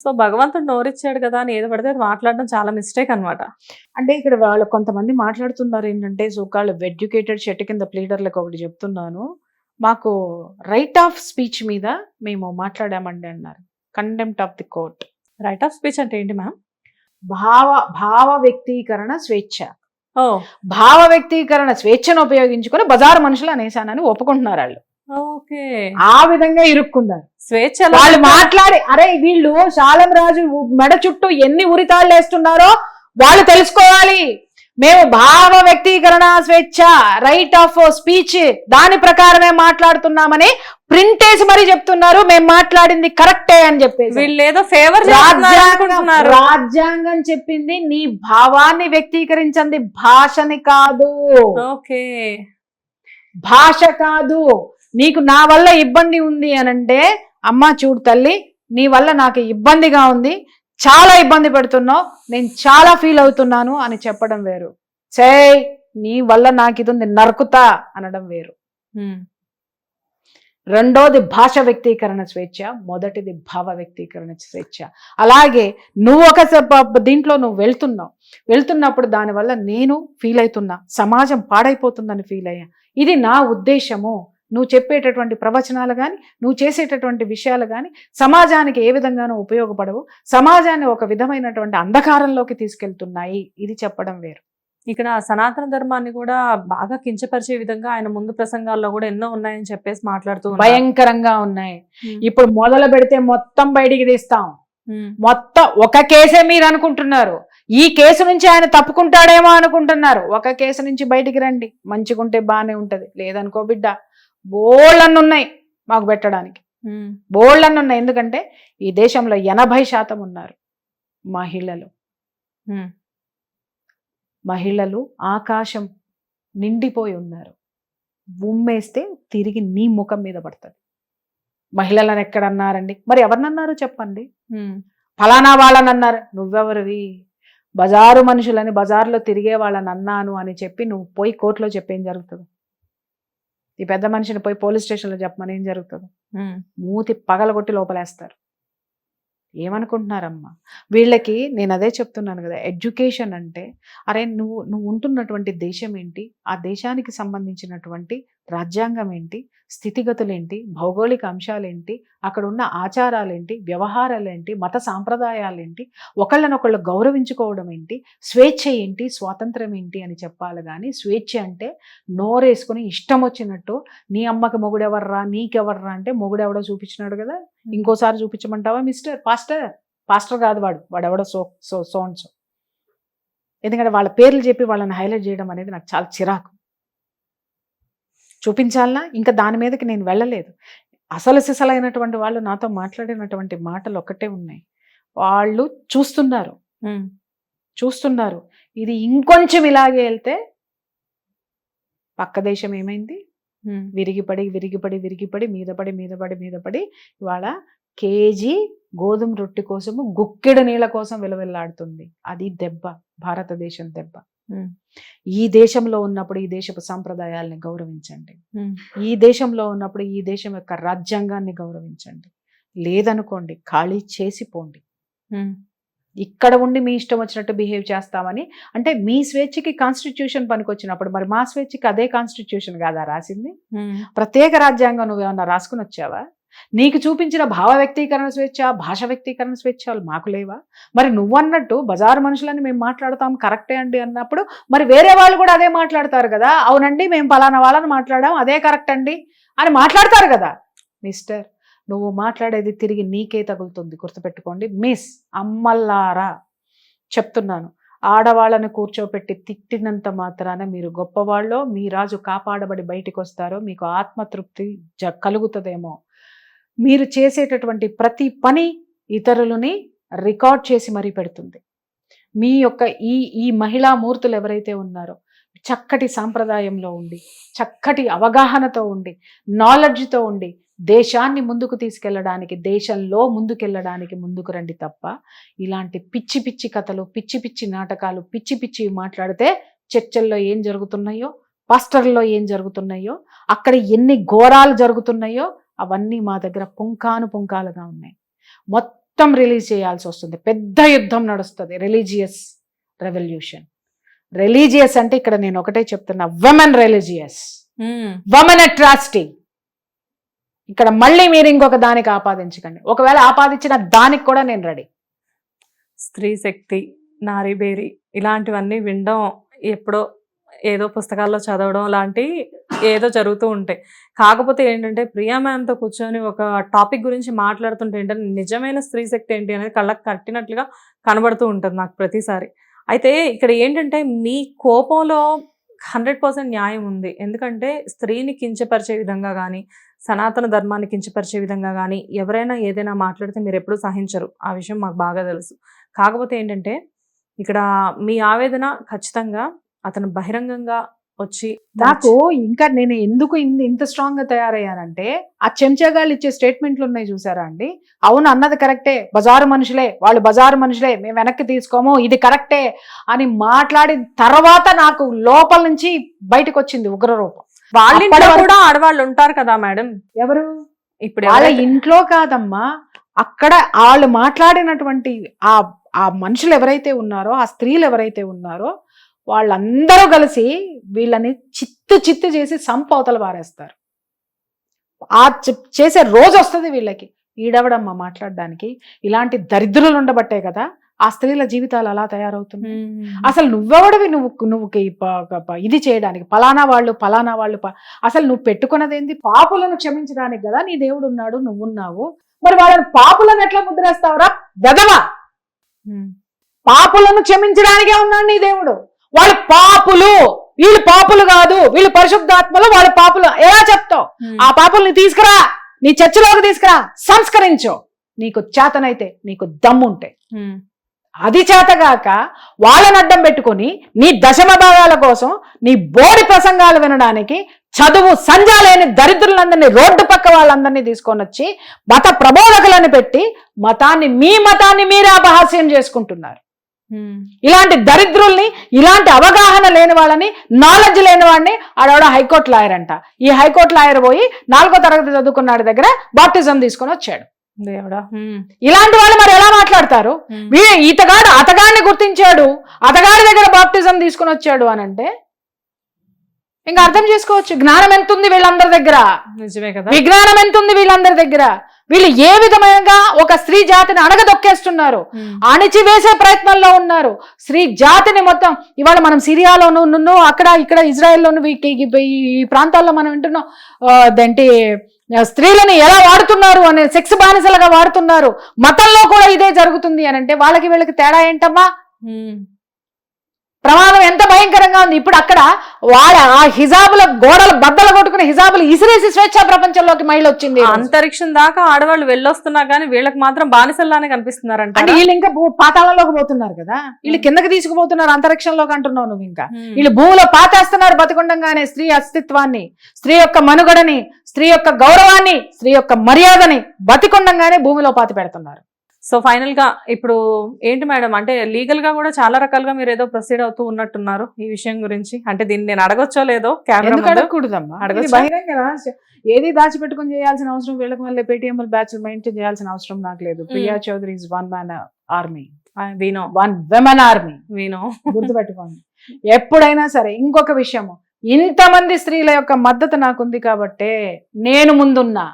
So భగవంతుడు నోరిచ్చాడు కదా అని ఏది పడితే అది మాట్లాడడం చాలా మిస్టేక్ అన్నమాట. అంటే ఇక్కడ వాళ్ళు కొంతమంది మాట్లాడుతున్నారు ఏంటంటే సోకాళ్ళు ఎడ్యుకేటెడ్ షెట్ కింద ప్లీడర్లకు ఒకటి చెప్తున్నాను. మాకు రైట్ ఆఫ్ స్పీచ్ మీద మేము మాట్లాడామండి అన్నారు. Contempt of the court right of speech అంటే ఏంటి మ్యామ్? భావ భావ వ్యక్తీకరణ స్వేచ్ఛ. ఓ. భావ వ్యక్తీకరణ స్వేచ్ఛను ఉపయోగించుకొని బజారు మనుషులు అనేసానని ఒప్పుకుంటున్నారు వాళ్ళు. ఆ విధంగా ఇరుక్కున్నారు. స్వేచ్ఛ వాళ్ళు మాట్లాడి అరే వీళ్ళు శాలం రాజు మెడ చుట్టూ ఎన్ని ఉరితాళ్ళు వేస్తున్నారో వాళ్ళు తెలుసుకోవాలి. మేము భావ వ్యక్తీకరణ స్వేచ్ఛ రైట్ ఆఫ్ స్పీచ్ దాని ప్రకారమే మాట్లాడుతున్నామని ప్రింట్ వేసి మరీ చెప్తున్నారు. మేము మాట్లాడింది కరెక్టే అని చెప్పేసి. వీళ్ళు ఏదో ఫేవర్ రాజ్యాంగం చెప్పింది నీ భావాన్ని వ్యక్తీకరించింది భాషని కాదు. ఓకే. భాష కాదు. నీకు నా వల్ల ఇబ్బంది ఉంది అని అంటే అమ్మా చూడు తల్లి నీ వల్ల నాకు ఇబ్బందిగా ఉంది. చాలా ఇబ్బంది పెడుతున్నావు. నేను చాలా ఫీల్ అవుతున్నాను అని చెప్పడం వేరు. సే నీ వల్ల నాకు ఇది ఉంది నరుకుతా అనడం వేరు. రెండోది భాష వ్యక్తీకరణ స్వేచ్ఛ మొదటిది భావ వ్యక్తీకరణ స్వేచ్ఛ. అలాగే నువ్వు ఒక దీంట్లో నువ్వు వెళ్తున్నావు. వెళ్తున్నప్పుడు దానివల్ల నేను ఫీల్ అవుతున్నా సమాజం పాడైపోతుందని ఫీల్ అయ్యా. ఇది నా ఉద్దేశము. నువ్వు చెప్పేటటువంటి ప్రవచనాలు కానీ నువ్వు చేసేటటువంటి విషయాలు కానీ సమాజానికి ఏ విధంగానూ ఉపయోగపడవు. సమాజాన్ని ఒక విధమైనటువంటి అంధకారంలోకి తీసుకెళ్తున్నాయి. ఇది చెప్పడం వేరు. ఇక్కడ సనాతన ధర్మాన్ని కూడా బాగా కించపరిచే విధంగా ఆయన ముందు ప్రసంగాల్లో కూడా ఎన్నో ఉన్నాయని చెప్పేసి మాట్లాడుతూ. భయంకరంగా ఉన్నాయి. ఇప్పుడు మొదలు పెడితే మొత్తం బయటికి తీస్తాం. మొత్తం ఒక కేసే మీరు అనుకుంటున్నారు. ఈ కేసు నుంచి ఆయన తప్పుకుంటాడేమో అనుకుంటున్నారు. ఒక కేసు నుంచి బయటికి రండి. మంచిగుంటే బాగానే ఉంటది. లేదనుకో బిడ్డ బోళ్ళన్ని ఉన్నాయి మాకు పెట్టడానికి. బోళ్ళన్ని ఉన్నాయి ఎందుకంటే ఈ దేశంలో ఎనభై శాతం ఉన్నారు మహిళలు. మహిళలు ఆకాశం నిండిపోయి ఉన్నారు. ఉమ్మేస్తే తిరిగి నీ ముఖం మీద పడుతుంది. మహిళలను ఎక్కడన్నారండి? మరి ఎవరినన్నారు చెప్పండి. ఫలానా వాళ్ళని అన్నారు నువ్వెవరివి? బజారు మనుషులని బజార్లో తిరిగే వాళ్ళని అన్నాను అని చెప్పి నువ్వు పోయి కోర్టులో చెప్పేం జరుగుతుంది? ఈ పెద్ద మనిషిని పోయి పోలీస్ స్టేషన్లో చెప్పమని ఏం జరుగుతుంది. మూతి పగలగొట్టి లోపలేస్తారు. ఏమనుకుంటున్నారమ్మా? వీళ్ళకి నేను అదే చెప్తున్నాను కదా ఎడ్యుకేషన్ అంటే అరే నువ్వు నువ్వు ఉంటున్నటువంటి దేశం ఏంటి? ఆ దేశానికి సంబంధించినటువంటి రాజ్యాంగం ఏంటి స్థితిగతులు ఏంటి భౌగోళిక అంశాలేంటి? అక్కడ ఉన్న ఆచారాలేంటి? వ్యవహారాలేంటి? మత సాంప్రదాయాలేంటి? ఒకళ్ళనొకళ్ళు గౌరవించుకోవడం ఏంటి స్వేచ్ఛ ఏంటి స్వాతంత్రం ఏంటి అని చెప్పాలి కానీ స్వేచ్ఛ అంటే నోరేసుకుని ఇష్టం వచ్చినట్టు నీ అమ్మకి మొగుడెవర్రా? నీకెవర్రా? అంటే మొగుడెవడో చూపించినాడు కదా? ఇంకోసారి చూపించమంటావా మిస్టర్? పాస్టర్? పాస్టర్ కాదు వాడు. వాడు ఎవడో so so so and so. ఎందుకంటే వాళ్ళ పేర్లు చెప్పి వాళ్ళని హైలైట్ చేయడం అనేది నాకు చాలా చిరాకు. చూపించాలనా? ఇంకా దాని మీదకి నేను వెళ్ళలేదు. అసలు సిసలైనటువంటి వాళ్ళు నాతో మాట్లాడినటువంటి మాటలు ఒక్కటే ఉన్నాయి. వాళ్ళు చూస్తున్నారు. చూస్తున్నారు. ఇది ఇంకొంచెం ఇలాగే వెళ్తే పక్క దేశం ఏమైంది. విరిగిపడి విరిగిపడి విరిగిపడి మీద పడి మీద పడి మీద పడి ఇవాళ కేజీ గోధుమ రొట్టె కోసము గుక్కెడు నీళ్ళ కోసం విలవిల్లాడుతుంది. అది దెబ్బ. భారతదేశం దెబ్బ. ఈ దేశంలో ఉన్నప్పుడు ఈ దేశపు సాంప్రదాయాల్ని గౌరవించండి. ఈ దేశంలో ఉన్నప్పుడు ఈ దేశం యొక్క రాజ్యాంగాన్ని గౌరవించండి లేదనుకోండి ఖాళీ చేసి పోండి ఉమ్. ఇక్కడ ఉండి మీ ఇష్టం వచ్చినట్టు బిహేవ్ చేస్తామని అంటే మీ స్వేచ్ఛకి కాన్స్టిట్యూషన్ పనికొచ్చినప్పుడు మరి మా స్వేచ్ఛకి అదే కాన్స్టిట్యూషన్ కాదా రాసింది. ప్రత్యేక రాజ్యాంగం నువ్వేమన్నా రాసుకుని వచ్చావా నీకు చూపించిన భావ వ్యక్తీకరణ స్వేచ్ఛ భాష వ్యక్తీకరణ స్వేచ్ఛలు మాకు లేవా? మరి నువ్వన్నట్టు బజారు మనుషులని మేము మాట్లాడతాం కరెక్టే అండి అన్నప్పుడు మరి వేరే వాళ్ళు కూడా అదే మాట్లాడతారు కదా? అవునండి మేము పలానా వాళ్ళని మాట్లాడాం అదే కరెక్ట్ అండి అని మాట్లాడతారు కదా? మిస్టర్ నువ్వు మాట్లాడేది తిరిగి నీకే తగులుతుంది. గుర్తుపెట్టుకోండి మిస్ అమ్మల్లారా చెప్తున్నాను. ఆడవాళ్ళని కూర్చోపెట్టి తిట్టినంత మాత్రాన మీరు గొప్పవాళ్ళో మీ రాజు కాపాడబడి బయటికి వస్తారో మీకు ఆత్మతృప్తి జ కలుగుతుందేమో. మీరు చేసేటటువంటి ప్రతి పని ఇతరులని రికార్డ్ చేసి మరీ పెడుతుంది. మీ యొక్క ఈ ఈ మహిళా మూర్తులు ఎవరైతే ఉన్నారో చక్కటి సాంప్రదాయంలో ఉండి చక్కటి అవగాహనతో ఉండి నాలెడ్జ్తో ఉండి దేశాన్ని ముందుకు తీసుకెళ్ళడానికి దేశంలో ముందుకెళ్ళడానికి ముందుకు రండి తప్ప ఇలాంటి పిచ్చి పిచ్చి కథలు పిచ్చి పిచ్చి నాటకాలు పిచ్చి పిచ్చి మాట్లాడితే చర్చల్లో ఏం జరుగుతున్నాయో పాస్టర్లో ఏం జరుగుతున్నాయో అక్కడ ఎన్ని ఘోరాలు జరుగుతున్నాయో అవన్నీ మా దగ్గర పుంకాను పుంకాలుగా ఉన్నాయి. మొత్తం రిలీజ్ చేయాల్సి వస్తుంది. పెద్ద యుద్ధం నడుస్తుంది. Religious revolution. రిలీజియస్ అంటే ఇక్కడ నేను ఒకటే చెప్తున్నా. వమెన్ రిలీజియస్ వమెన్ అట్రాసిటీ ఇక్కడ మళ్ళీ మీరు ఇంకొక దానికి ఆపాదించకండి ఒకవేళ ఆపాదించిన దానికి కూడా నేను రెడీ. స్త్రీ శక్తి నారీబేరి ఇలాంటివన్నీ వినడం ఎప్పుడో ఏదో పుస్తకాల్లో చదవడం లాంటి ఏదో జరుగుతూ ఉంటాయి. కాకపోతే ఏంటంటే ప్రియా మ్యామ్తో కూర్చొని ఒక టాపిక్ గురించి మాట్లాడుతుంటే ఏంటంటే నిజమైన స్త్రీ శక్తి ఏంటి అనేది కళ్ళకు కట్టినట్లుగా కనబడుతూ ఉంటుంది నాకు ప్రతిసారి. అయితే ఇక్కడ ఏంటంటే మీ కోపంలో హండ్రెడ్ పర్సెంట్ న్యాయం ఉంది. ఎందుకంటే స్త్రీని కించపరిచే విధంగా కానీ సనాతన ధర్మాన్ని కించపరిచే విధంగా కానీ ఎవరైనా ఏదైనా మాట్లాడితే మీరు ఎప్పుడూ సహించరు. ఆ విషయం మాకు బాగా తెలుసు. కాకపోతే ఏంటంటే ఇక్కడ మీ ఆవేదన ఖచ్చితంగా అతను బహిరంగంగా వచ్చి నాకు ఇంకా నేను ఎందుకు ఇంత స్ట్రాంగ్గా తయారయ్యానంటే ఆ చెంచాగాళ్ళు ఇచ్చే స్టేట్మెంట్లు ఉన్నాయి చూసారా అండి? అవును అన్నది కరెక్టే బజారు మనుషులే వాళ్ళు బజారు మనుషులే మేము వెనక్కి తీసుకోము ఇది కరెక్టే అని మాట్లాడిన తర్వాత నాకు లోపల నుంచి బయటకు వచ్చింది ఉగ్ర రూపం వాళ్ళ కూడా ఆడవాళ్ళు ఉంటారు కదా మేడం. ఎవరు? ఇప్పుడు వాళ్ళ ఇంట్లో కాదమ్మా అక్కడ వాళ్ళు మాట్లాడినటువంటి ఆ ఆ మనుషులు ఎవరైతే ఉన్నారో ఆ స్త్రీలు ఎవరైతే ఉన్నారో వాళ్ళందరూ కలిసి వీళ్ళని చిత్తు చిత్తు చేసి సంపవతలు పారేస్తారు. ఆ చేసే రోజు వస్తుంది వీళ్ళకి. ఈడవడమ్మా మాట్లాడడానికి? ఇలాంటి దరిద్రులు ఉండబట్టే కదా ఆ స్త్రీల జీవితాలు అలా తయారవుతున్నాయి. అసలు నువ్వెవడివి? నువ్వు నువ్వు ఇది చేయడానికి. పలానా వాళ్ళు పలానా వాళ్ళు అసలు నువ్వు పెట్టుకున్నది ఏంది పాపులను క్షమించడానికి కదా నీ దేవుడు ఉన్నాడు నువ్వున్నావు. మరి వాళ్ళని పాపులను ఎట్లా ముద్రేస్తావురా? మ్మ్. పాపులను క్షమించడానికే ఉన్నాడు నీ దేవుడు. వాళ్ళు పాపులు. వీళ్ళు పాపులు కాదు. వీళ్ళు పరిశుద్ధాత్మలు వాళ్ళు పాపులు. ఎలా చెప్తావు. ఆ పాపుల్ని తీసుకురా. నీ చర్చిలోకి తీసుకురా. సంస్కరించు. నీకు చేతనైతే నీకు దమ్ముంటే. మ్మ్. అది చేతగాక వాళ్ళని అడ్డం పెట్టుకొని నీ దశమ భాగాల కోసం నీ బోడి ప్రసంగాలు వినడానికి చదువు సంజా లేని దరిద్రులందరినీ రోడ్డు పక్క వాళ్ళందరినీ తీసుకొని వచ్చి మత ప్రబోధకులను పెట్టి మతాన్ని మీ మతాన్ని మీరే అపహాస్యం చేసుకుంటున్నారు. ఇలాంటి దరిద్రుల్ని ఇలాంటి అవగాహన లేని వాళ్ళని నాలెడ్జ్ లేని వాడిని ఆడవాడ హైకోర్టు లాయర్ అంట. ఈ హైకోర్టు లాయర్ పోయి నాలుగో తరగతి చదువుకున్నాడు దగ్గర బాప్టిజం తీసుకొని వచ్చాడు. దేవుడా. ఇలాంటి వాళ్ళు మరి ఎలా మాట్లాడతారు? ఇతగాడు అతగాడిని గుర్తించాడు. అతగాడి దగ్గర బాప్టిజం తీసుకుని వచ్చాడు అని అంటే ఇంకా అర్థం చేసుకోవచ్చు. జ్ఞానం ఎంత ఉంది వీళ్ళందరి దగ్గర? నిజమే కదా. విజ్ఞానం ఎంత ఉంది వీళ్ళందరి దగ్గర? వీళ్ళు ఏ విధంగా ఒక స్త్రీ జాతిని అణగదొక్కేస్తున్నారు. అణిచివేసే ప్రయత్నంలో ఉన్నారు. స్త్రీ జాతిని మొత్తం ఇవాళ మనం సిరియాలోను నున్ను అక్కడ ఇక్కడ ఇజ్రాయెల్లోను ఈ- ప్రాంతాల్లో మనం వింటున్నాం. అదేంటి స్త్రీలని ఎలా వాడుతున్నారు అనే సెక్స్ బానిసలుగా వాడుతున్నారు. మతంలో కూడా ఇదే జరుగుతుంది అని అంటే వాళ్ళకి వీళ్ళకి తేడా ఏంటమ్మా? మ్మ్. ప్రమాదం ఎంత భయంకరంగా ఉంది. ఇప్పుడు అక్కడ వాళ్ళ ఆ హిజాబుల గోడలు బద్దలు కొట్టుకుని హిజాబులు ఇసిరేసి స్వేచ్ఛా ప్రపంచంలోకి మహిళ వచ్చింది. అంతరిక్షం దాకా ఆడవాళ్ళు వెళ్ళొస్తున్నా కానీ వీళ్ళకి మాత్రం బానిసల్లానే కనిపిస్తున్నారంట అంటే వీళ్ళు ఇంకా భూ- పాతాళంలోకి పోతున్నారు కదా. వీళ్ళు కిందకి తీసుకుపోతున్నారు అంతరిక్షంలోకి అంటున్నావు నువ్వు ఇంకా. వీళ్ళు భూమిలో పాతేస్తున్నారు బతికుండంగానే స్త్రీ అస్తిత్వాన్ని స్త్రీ యొక్క మనుగడని స్త్రీ యొక్క గౌరవాన్ని స్త్రీ యొక్క మర్యాదని బతికుండంగానే భూమిలో పాతి పెడుతున్నారు. సో ఫైనల్గా ఇప్పుడు ఏంటి మేడం? అంటే లీగల్గా కూడా చాలా రకాలుగా మీరు ఏదో ప్రొసీడ్ అవుతూ ఉన్నట్టున్నారు ఈ విషయం గురించి. అంటే దీన్ని నేను అడగొచ్చో లేదో కెమెరా. అడగకూడదమ్మా? బహిరంగ. ఏది దాచిపెట్టుకుని చేయాల్సిన అవసరం? వీళ్ళకి మళ్ళీ పేటిఎం బ్యాచ్ మెయింటైన్ చేయాల్సిన అవసరం నాకు లేదు. Priya Chaudhary is one man army వీనో one women army వీనో గుర్తుపెట్టుకోండి. ఎప్పుడైనా సరే ఇంకొక విషయము. ఇంతమంది స్త్రీల యొక్క మద్దతు నాకుంది కాబట్టే నేను ముందున్నా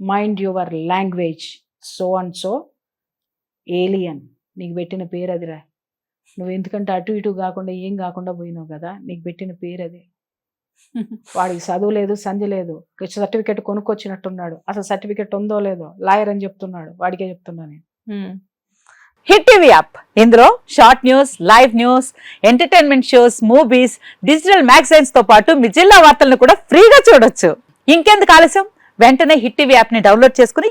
mind your language so and so alien. నీకు పెట్టిన పేరు అదిరా. నువ్వు ఎందుకంటే అటు ఇటు కాకుండా ఏం కాకుండా పోయినావు కదా నీకు పెట్టిన పేరు అది. వాడికి చదువు లేదు సంధి లేదు. సర్టిఫికెట్ కొనుక్కొచ్చినట్టున్నాడు. అసలు సర్టిఫికెట్ ఉందో లేదో లాయర్ అని చెప్తున్నాడు. వాడికే చెప్తున్నా నేను. Hit TV app. ఇందులో short news live news entertainment shows movies digital మ్యాగజైన్స్తో పాటు మీ జిల్లా వార్తలను కూడా ఫ్రీగా చూడొచ్చు. ఇంకెందుకు ఆలస్యం? వెంటనే హిట్ టీవీ యాప్ని డౌన్లోడ్ చేసుకుని